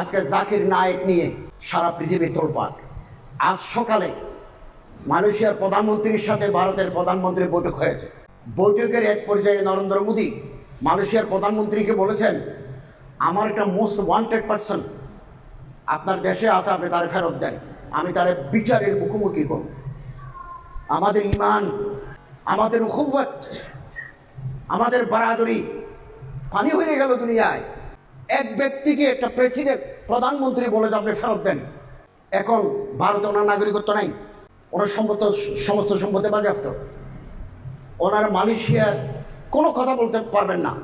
আজকে জাকির নায়েক নিয়ে সারা পৃথিবী তোলপাট আজ সকালে মালয়েশিয়ার প্রধানমন্ত্রীর সাথে ভারতের প্রধানমন্ত্রীর বৈঠক হয়েছে। বৈঠকের এক পর্যায়ে নরেন্দ্র মোদী মালয়েশিয়ার প্রধানমন্ত্রীকে বলেছেন, আমার একটা মোস্ট ওয়ান্টেড পার্সন আপনার দেশে আসা আপনি তার ফেরত দেন। আমি তার বিচারের মুখোমুখি করব। আমাদের ইমান, আমাদের উখুবত, আমাদের বারাদরি পানি হয়ে গেল দুনিয়ায়। এক ব্যক্তিকে একটা প্রেসিডেন্ট প্রধানমন্ত্রী বলে যে আপনি ফেরত দেন। এখন ভারতে ওনার নাগরিকত্ব নাই। ওনার সম্পদ সমস্ত সম্পদে বাজেয়াপ্ত। ওনার মালয়েশিয়ার কোনো কথা বলতে পারবেন না।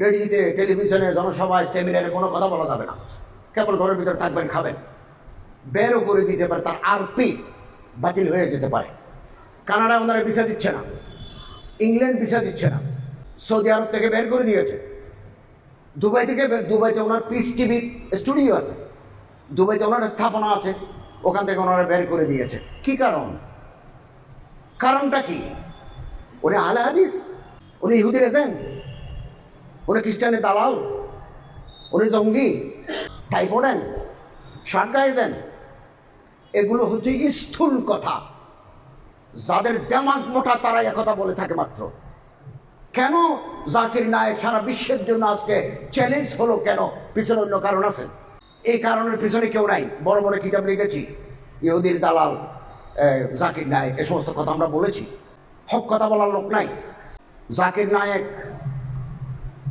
রেডিওতে, টেলিভিশনে, জনসভায়, সেমিনারে কোনো কথা বলা যাবে না। কেবল ঘরের ভিতরে থাকবেন, খাবেন। বেরও করে দিতে পারে, তার আরপি বাতিল হয়ে যেতে পারে। কানাডা ওনারা ভিসা দিচ্ছে না। ইংল্যান্ড ভিসা দিচ্ছে না। সৌদি আরব থেকে বের করে দিয়েছে। দুবাই থেকে দুবাইতে ওনার পিস টিভির স্টুডিও আছে। দুবাইতে ওনার স্থাপনা আছে, ওখান থেকে ওনারা বের করে দিয়েছে। কি কারণ? কারণটা কি? উনি আলে হাদিস? উনি ইহুদির এজেন্ট উনি খ্রিস্টানের দালাল? উনি জঙ্গি? টাইপোডেন সারকা এজেন্ট এগুলো হচ্ছে স্থূল কথা। যাদের দেমাগ মোটা, তারাই একথা বলে থাকে মাত্র। কেন জাকির নায়ক সারা বিশ্বের জন্য আজকে চ্যালেঞ্জ হলো কেন? পিছনে অন্য কারণ আছে। এই কারণের পিছনে কেউ নাই। বড় বড় কিতাব লিখেছি। ইহুদির দালাল জাকির নায়ক, এ সমস্ত কথা আমরা বলেছি। হক কথা বলার লোক নাই। জাকির নায়ক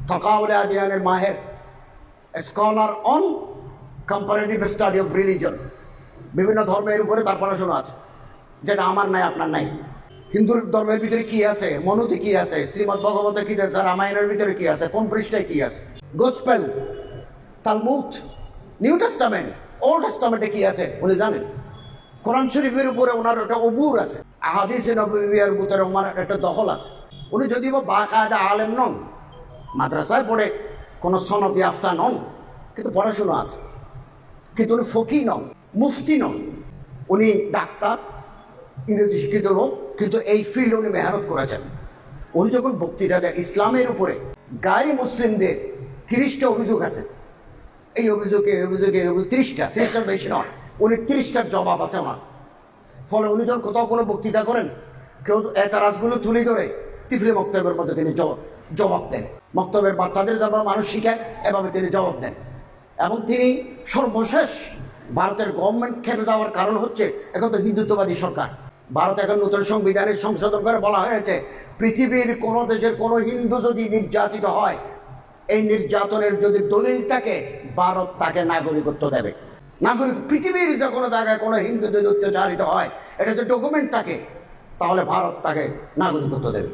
তকাউলে আদিয়ানের মাহের scholar on comparative study of religion বিভিন্ন ধর্মের উপরে তার পড়াশোনা আছে। যেটা আমার নাই, আপনার নাই। হিন্দু ধর্মের ভিতরে কি আছে? মনুতে কি আছে? শ্রীমদ ভগবতে কি আছে? রামায়ণের ভিতরে কি আছে? কোন পৃষ্ঠায় কি আছে? Gospel, Talmud, New Testament, Old টেস্টামেন্টে কি আছে? উনি জানেন। কোরআন শরীফের উপরে ওনার একটা অবুর আছে। আহাদিসে ভিতরে ওনার একটা দখল আছে। উনি যদিও বা কায়দা আলেম নন, মাদ্রাসায় পড়ে, কোনো সনদি আফতা নন, কিন্তু পড়াশোনা আছে। কিন্তু উনি ফকি নন, মুফতি নন। উনি ডাক্তার ইংরেজি শিক্ষিত লোক কিন্তু এই ফিল্ডে উনি মেহনত করেছেন। উনি যখন বক্তৃতা দেন, ইসলামের উপরে গায়ে মুসলিমদের তিরিশটা অভিযোগ আছে। এই অভিযোগে অভিযোগে তিরিশটা, তিরিশটার বেশি নয়, উনি তিরিশটার জবাব আছে আমার। ফলে উনি যখন কোথাও কোনো বক্তৃতা করেন, কেউ এতারাজগুলো তুলে ধরে তিফলি বক্তব্যের মধ্যে তিনি জবাব দেন। বক্তব্যের বাচ্চাদের যেভাবে মানুষ শিখায় এভাবে তিনি জবাব দেন। এবং তিনি সর্বশেষ ভারতের গভর্নমেন্ট খেপে যাওয়ার কারণ হচ্ছে এখন তো হিন্দুত্ববাদী সরকার। ভারত এখন নতুন সংবিধানের সংশোধন করে বলা হয়েছে, পৃথিবীর কোনো দেশের কোনো হিন্দু যদি নির্যাতিত হয়, এই নির্যাতনের যদি দলিল থাকে, ভারত তাকে নাগরিকত্ব দেবে। নাগরিক, পৃথিবীর যে কোনো জায়গায় কোনো হিন্দু যদি অত্যাচারিত হয়, এটা যে ডকুমেন্ট থাকে, তাহলে ভারত তাকে নাগরিকত্ব দেবে।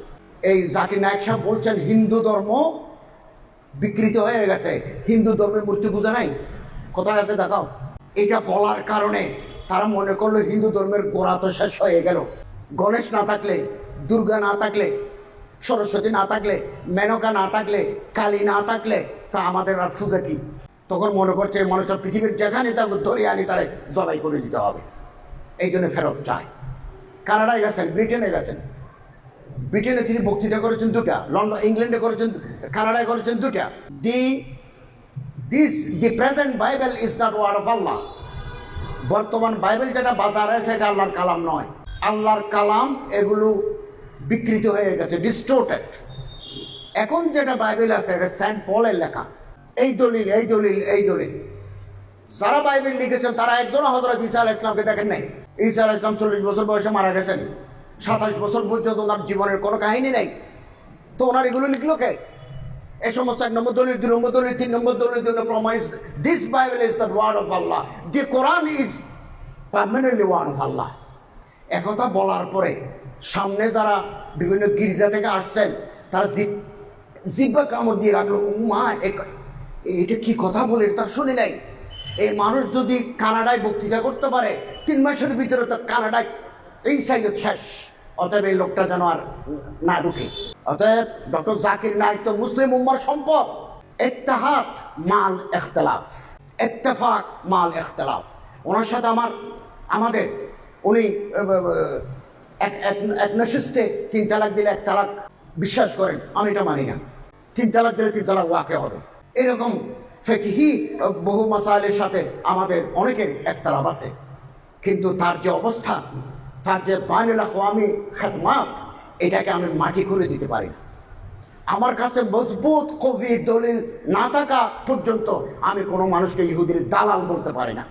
এই জাকির নায়ক সাহেব বলছেন, হিন্দু ধর্ম বিকৃত হয়ে গেছে। হিন্দু ধর্মের মূর্তি পূজা নাই। কোথায় আছে দেখাও? এটা বলার কারণে তারা মনে করল হিন্দু ধর্মের গোড়া তো শেষ হয়ে গেল। গণেশ না থাকলে, দুর্গা না থাকলে, সরস্বতী না থাকলে, মেনকা না থাকলে, কালী না থাকলে, তা আমাদের আর পূজা কি? তখন মনে করছে মানুষটা পৃথিবীর যেখানে তাকে ধরে আনি, তারে জবাই করে দিতে হবে। এই জন্য ফেরত চায়। কানাডায় গেছেন, ব্রিটেনে গেছেন। ব্রিটেনে তিনি বক্তৃতা করেছেন দুটা, লন্ডন, ইংল্যান্ডে করেছেন, কানাডায় করেছেন দুটা। The this the present Bible is not word of আল্লাহ বর্তমান বাইবেল যেটা বাজারে, সেটা আল্লাহর কালাম নয়। আল্লাহর কালাম এগুলো বিকৃত হয়ে গেছে ডিস্টোর্টেড এখন যেটা বাইবেল আছে, এটা সেন্ট পলের লেখা। এই দলিল এই দলিল এই দলিল। যারা বাইবেল লিখেছেন, তারা একজন হজরত ঈসা আলাহ ইসলামকে দেখেন নাই? ঈসা আলাহ ইসলাম চল্লিশ বছর বয়সে মারা গেছেন। সাতাশ বছর পর্যন্ত ওনার জীবনের কোনো কাহিনী নেই। তো ওনার এগুলো লিখলো কে? এই সমস্ত এক নম্বর দলিল, দুই নম্বর দলিল, তিন নম্বর দলিল, দুই নম্বর প্রমাণ this Bible is the word of আল্লাহ যে কোরআন ইজ পারমানেন্টলি ওয়ার্ড অফ আল্লাহ একথা বলার পরে সামনে যারা বিভিন্ন গির্জা থেকে আসছেন, তারা জিপ জিব্বা কামড় দিয়ে রাখল। "ও মা এটা কি কথা বলে? তো শুনি নাই। এই মানুষ যদি কানাডায় বক্তৃতা করতে পারে, তিন মাসের ভিতরে তো কানাডায় এই সাইড শেষ। অতএব এই লোকটা যেন আর না ঢুকে। অতএব ডক্টর জাকির নায়ক তো মুসলিম উম্মার সম্পদ। এত্তাহাত মাল এখতলাফ। এত্তেফাক মাল এখতলাফ। ওনার সাথে আমার, আমাদের, উনি এক নশিস্তে তিন তালাক দিলে এক তালাক বিশ্বাস করেন, আমি এটা মানি না। তিন তালাক দিলে তিন তালাক ওয়াকে হবে। এরকম ফেকহি বহু মাসাইলের সাথে আমাদের অনেকের একতলাপ আছে। কিন্তু তার যে অবস্থা, তার যে বাইনুল আওয়ামী খেদমাত এটাকে আমি মাটি করে দিতে পারি না। আমার কাছে মজবুত কবি দলিল না থাকা পর্যন্ত আমি কোনো মানুষকে ইহুদির দালাল বলতে পারি না।